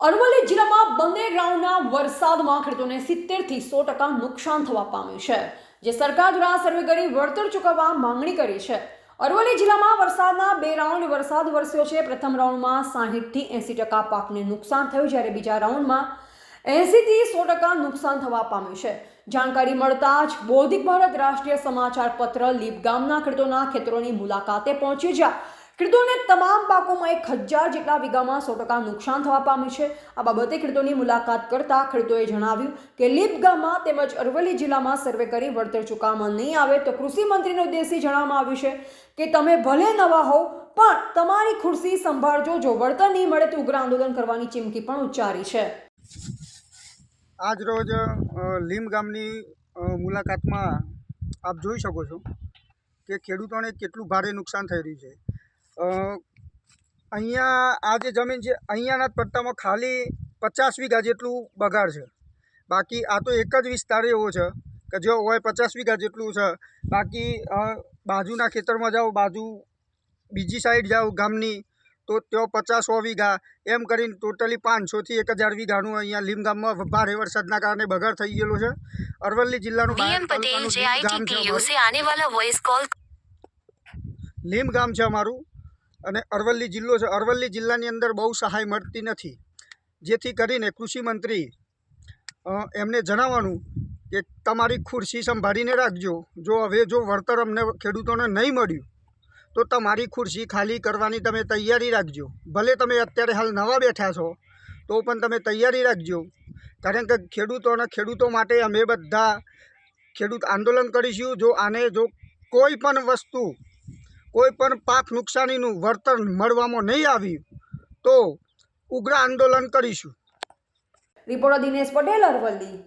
અરવલ્લી જિલ્લામાં બંને રાઉન્ડના વરસાદમાં ખેડૂતોને સિત્તેરથી સો ટકા નુકસાન થવા પામ્યું છે, જે સરકાર દ્વારા સર્વે કરી વળતર ચૂકવવા માંગણી કરી છે. અરવલ્લી જિલ્લામાં વરસાદના બે રાઉન્ડ વરસાદ વરસ્યો છે. પ્રથમ રાઉન્ડમાં સાહીઠથી એંસી ટકા પાકને નુકસાન થયું, જ્યારે બીજા રાઉન્ડમાં એંસીથી સો ટકા નુકસાન થવા પામ્યું છે. જાણકારી મળતા જ બૌદ્ધિક ભારત રાષ્ટ્રીય સમાચાર પત્ર લીપ ગામના ખેડૂતોના ખેતરોની મુલાકાતે પહોંચી જ્યાં ખેડૂતોને તમામ પાકોમાં એક હજાર જેટલા વીઘામાં સો ટકા નુકસાન થવા પામ્યું છે. આ બાબતે ખેડૂતોની મુલાકાત કરતા ખેડૂતોએ જણાવ્યું કે લીપ ગામમાં તેમજ અરવલ્લી જિલ્લામાં સર્વે કરી વળતર ચૂકવવામાં નહીં આવે તો કૃષિ મંત્રીનો ઉદ્દેશી જણાવવામાં આવ્યું છે કે તમે ભલે નવા હોવ, પણ તમારી ખુરશી સંભાળજો. જો વળતર નહીં મળે તો ઉગ્ર આંદોલન કરવાની ચીમકી પણ ઉચ્ચારી છે. આજ રોજ લીમ ગામની મુલાકાતમાં આપ જોઈ શકો છો કે ખેડૂતોને કેટલું ભારે નુકસાન થઈ રહ્યું છે. અહીંયા આ જે જમીન છે અહીંયાના પટ્ટામાં ખાલી પચાસ વીઘા જેટલું બગાડ છે. બાકી આ તો એક જ વિસ્તાર એવો છે કે જો હોય પચાસ વીઘા જેટલું છે. બાકી બાજુના ખેતરમાં જાઓ બાજુ બીજી સાઈડ જાઓ ગામની તો ત્યાં પચાસ સો વીઘા એમ કરીને ટોટલી પાંચસોથી એક હજાર વીઘાનું અહીંયા લીમ ગામમાં ભારે વરસાદના કારણે બગાડ થઈ ગયેલો છે. અરવલ્લી જિલ્લાનું ગામ લીમ ગામ છે અમારું. અને અરવલ્લી જિલ્લો છે. અરવલ્લી જિલ્લાની અંદર બહુ સહાય મળતી નથી. જેથી કરીને કૃષિમંત્રી એમને જણાવવાનું કે તમારી ખુરશી સંભાળીને રાખજો. જો હવે જો વળતર અમને ખેડૂતોને નહીં મળ્યું, તો તમારી ખુરશી ખાલી કરવાની તમે તૈયારી રાખજો. ભલે તમે અત્યારે હાલ નવા બેઠા છો, તો પણ તમે તૈયારી રાખજો. કારણ કે ખેડૂતોને ખેડૂતો માટે અમે બધા ખેડૂત આંદોલન કરીશું. જો આને જો કોઈ પણ વસ્તુ કોઈ પણ પાક નુકસાનીનું વળતર મળવામાં નહીં આવ્યું, તો ઉગ્ર આંદોલન કરીશું. રિપોર્ટર દિનેશ પટેલ, અરવલ્લી.